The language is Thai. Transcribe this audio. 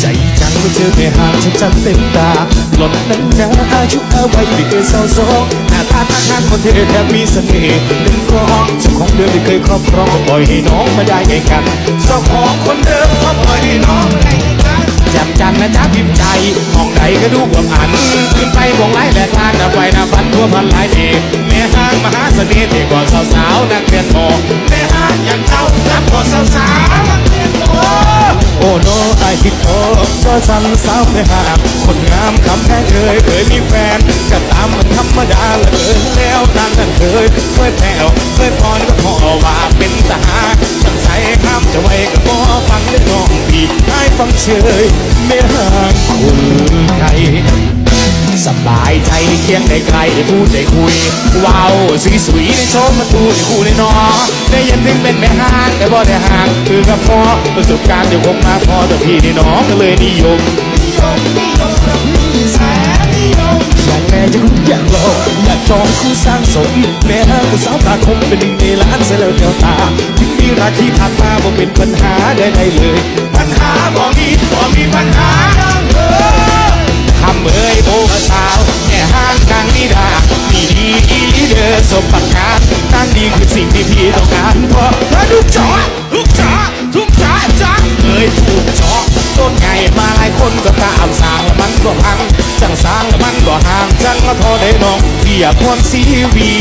ใจจังเมื่อเจอแม่ห่างฉันจำเต็มตาหล่อนนั้นนะอายุเอาไว้ไม่เคยเศร้าโศกหน้าตาท่าทางคนเธอแทบมีเสน่ห์หนึ่งกองเจ้าของเดิมไม่เคยครอบครองปล่อยให้น้องมาได้ไงกันเจ้าของคนเดิมก็ปล่อยให้น้องได้ไงแจ่มจันนะจ๊ะพิมพ์ใจห้องใดก็ดูว่าผันขึ้นไปวงไล่แบกทานนะไฟนะฟันทั่วพันหลายเอกแม่ห้างมหาเสน่ห์ที่ก่อนสาวๆนักเรียนมอแม่ห้างอย่างเจ้านัก โอ้โนไอคิดโอก็สั่งสาวไปหาคนงามคำแพ้เคยเคยมีแฟนก็ตามมันธรรมดาเลยแล้วนางนั้นเคยเคยแผ่วเคยพรก็พอว่าเป็นทหารจังใส่ห้ามจะไว้ก็บอฟังได้น้องพี่ให้ฟังเฉยไม่ห่า ยงได้ใครได้พูดได้คุยว้าวสีสวยในโชมมาตูในคู่ในนอได้ยันถึงเป็นแม่ห้างแต่บ่ได้ห่างคือกับพ่อประสบการณ์เดี๋ยวคงมาพอแต่พี่นี่น้องก็เลยนิยมนิยมนิยมแสนนิยมอยากแม่จะคุณอยากลองอยากจองคู่สร้างสมแม่ห้างผู้สาวตาคมเป็นหนึ่งในล้านเสียแล้วแก้วตาถึงมีราคีผ่านมาบ่เป็นปัญหาใดๆเลย องการเพระลูกจ๋อลูกจ๋อทุกจ๋าจ๋าเอ่ยถูกจ๋อต้นไงมาหลายคนก็ตามสางมันก็พังจังสางมันก็ห่างจังก็ทอได้น้องเพียความชีวิ